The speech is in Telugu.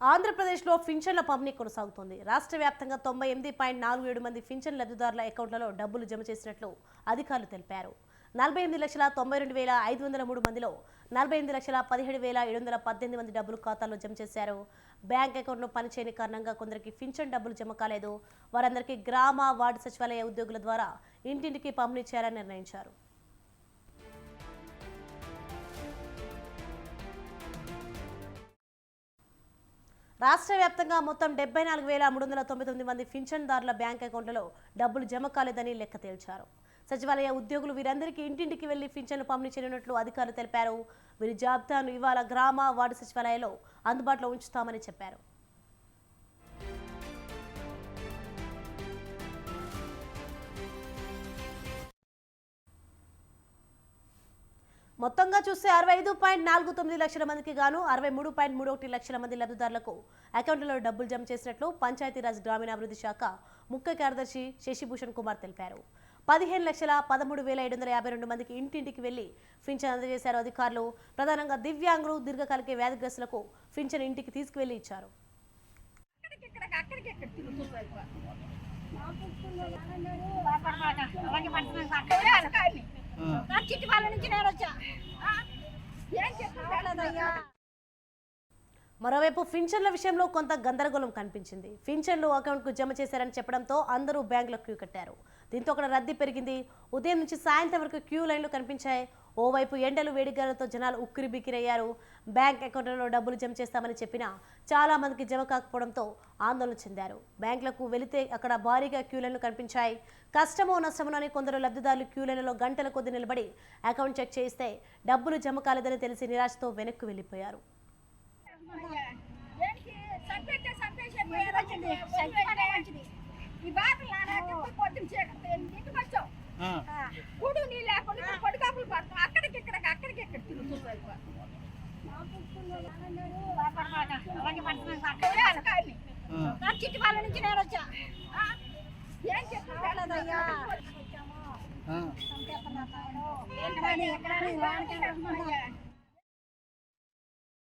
ఆంధ్రప్రదేశ్లో ఫిన్షన్ల పంపిణీ కొనసాగుతోంది. రాష్ట్ర వ్యాప్తంగా తొంభై ఎనిమిది పాయింట్ నాలుగు ఏడు మంది ఫిన్షన్ లబ్ధిదారుల అకౌంట్లలో డబ్బులు జమ చేసినట్లు అధికారులు తెలిపారు. నలభై ఎనిమిది లక్షల తొంభై రెండు వేల ఐదు వందల మూడు మందిలో నలభై ఎనిమిది లక్షల పదిహేడు వేల ఏడు వందల పద్దెనిమిది మంది డబ్బులు ఖాతాల్లో జమ చేశారు. బ్యాంక్ అకౌంట్లో పనిచేయని కారణంగా కొందరికి ఫిన్షన్ డబ్బులు జమ కాలేదు. వారందరికీ గ్రామ వార్డు సచివాలయ ఉద్యోగుల ద్వారా ఇంటింటికి పంపిణీ చేయాలని నిర్ణయించారు. రాష్ట్ర వ్యాప్తంగా మొత్తం డెబ్బై నాలుగు వేల మూడు వందల తొంభై తొమ్మిది మంది పింఛన్దారుల బ్యాంక్ అకౌంట్లలో డబ్బులు జమ కాలేదని లెక్క తేల్చారు. సచివాలయ ఉద్యోగులు వీరందరికీ ఇంటింటికి వెళ్ళి పింఛన్లు పంపిణీ చేయనున్నట్లు అధికారులు తెలిపారు. వీరి జాబితాను ఇవాళ గ్రామ వార్డు సచివాలయంలో అందుబాటులో ఉంచుతామని చెప్పారు. మొత్తంగా చూస్తే అరవై ఐదు పాయింట్ నాలుగు తొమ్మిది లక్షల మందికి గాను అరవై మూడు పాయింట్ మూడు ఒకటి లక్షల మంది లబ్ధిదారులకు అకౌంట్లలో డబ్బులు జమ చేసినట్లు పంచాయతీరాజ్ గ్రామీణాభివృద్ధి శాఖ ముఖ్య కార్యదర్శి శశిభూషణ్ కుమార్ తెలిపారు పదిహేను లక్షల పదమూడు వేల ఏడు వందల యాభై రెండు మందికి ఇంటింటికి వెళ్ళి పింఛన్ అందజేశారు అధికారులు ప్రధానంగా దివ్యాంగులు దీర్ఘకాలిక వ్యాధిగ్రస్తులకు పింఛన్ ఇంటికి తీసుకువెళ్ళి ఇచ్చారు అక్కడికి చిట్టి వాళ్ళ నుంచి నేను వచ్చా. ఏం మరోవైపు ఫిన్షన్ల విషయంలో కొంత గందరగోళం కనిపించింది. ఫిన్షన్లు అకౌంట్కు జమ చేశారని చెప్పడంతో అందరూ బ్యాంకులో క్యూ కట్టారు. దీంతో అక్కడ రద్దీ పెరిగింది. ఉదయం నుంచి సాయంత్రం వరకు క్యూ లైన్లు కనిపించాయి. ఓవైపు ఎండలు వేడిగాలతో జనాలు ఉక్కిరి బిక్కిరయ్యారు. బ్యాంక్ అకౌంట్లలో డబ్బులు జమ చేస్తామని చెప్పినా చాలా మందికి జమ కాకపోవడంతో ఆందోళన చెందారు. బ్యాంకులకు వెళితే అక్కడ భారీగా క్యూ లైన్లు కనిపించాయి. కష్టమో నష్టమోనని కొందరు లబ్ధిదారులు క్యూ లైన్లలో గంటల కొద్ది నిలబడి అకౌంట్ చెక్ చేయిస్తే డబ్బులు జమ కాలేదని తెలిసి నిరాశతో వెనక్కి వెళ్ళిపోయారు. ఈ చిట్టి వాళ్ళ నుంచి నేను వచ్చా? ఏం చెప్పాలయ్యా ఎక్కడని ఎక్కడని వాడికి